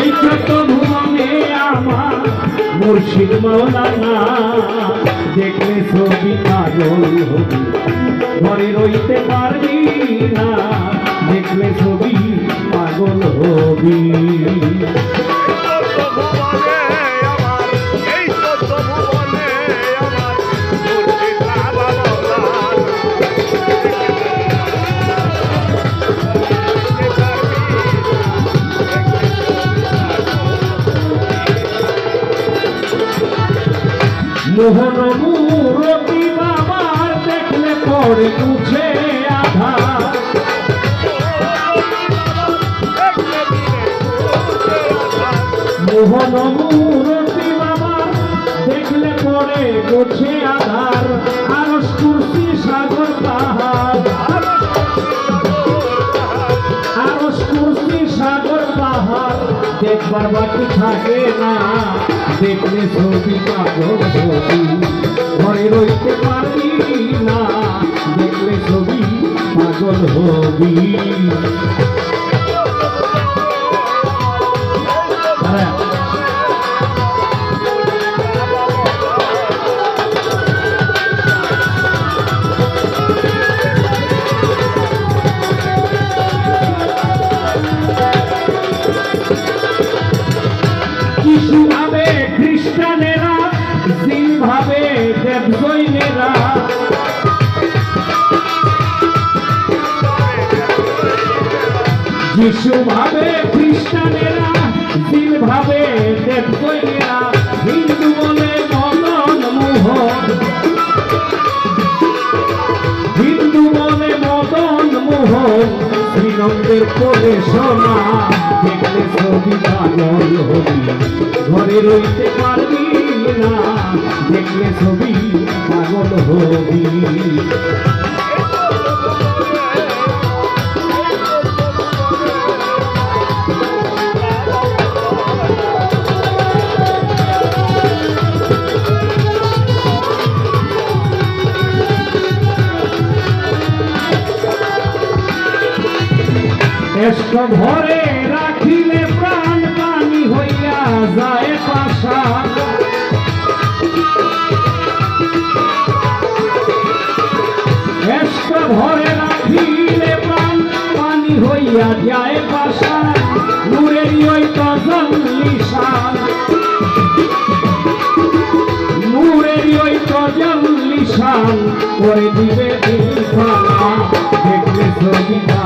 এই ছোট ভুবনে আমার মুর্শিদ মৌলানা দেখলে ছবি পাগল হবি। ঘরে রইতে পারবি না, দেখলে ছবি পাগল হবি। মোহন মুরতি বাবার দেখলে পরে বুঝে আধা মোহন মুরতি বাবার দেখলে পরে মুছে আধার। আর কুর্সি সাগর পাহাড় আরস সাগর পাহাড়, দেখবার বাকি থাকে না দেখলে ছবি কাগজ ছবি, ঘরে রইতে পারবি না দেখলে ছবি পাগল হবি দাঁড়া। যিশু ভাবে খ্রিস্টানেরা, জিন ভাবে দেবজৈনেরা যিশু ভাবে খ্রিস্টানেরা, জিন ভাবে দেবজৈনেরা হিন্দু বলে মদন মোহন। হিন্দু বলে মদন মোহন। শ্রীনন্দের পরে সোনা, দেখলে ছবি পাগল হবি। ঘরে রইতে পারবি না, দেখলে ছবি পাগল হবি। এষ্ট ঘরে রাখিলে প্রাণ পানি হইয়া যায় পাশা এষ্ট ঘরে রাখিলে প্রাণ পানি হইয়া যায় পাশা নূরেরই ওই তজল্লিশান নূরেরই ওই তজল্লিশান করে দিবে ছবি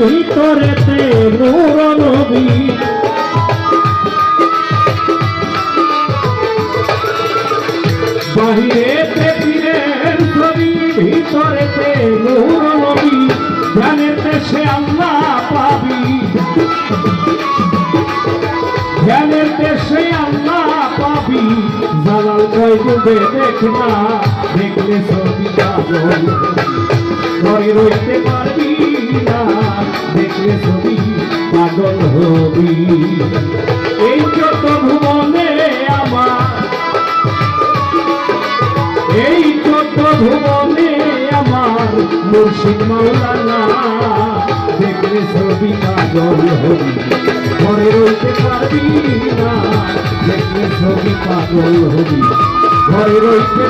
ভিতরেতে নূর নবী। বাহিরেতে পীরের ছবি, ভিতরেতে নূর নবী। ধ্যানেতে সে আল্লাহ পাবি। ধ্যানের দেশে আল্লাহ দেখলে ছবি ঘরে রইতে পারবি হবি এই যত এই যত ভুবনে আমার মুর্শিদ মাওলানা, দেখলে ছবি পাগল হবি, ঘরে রইতে পারবি না। দেখলে ঘরে রইতে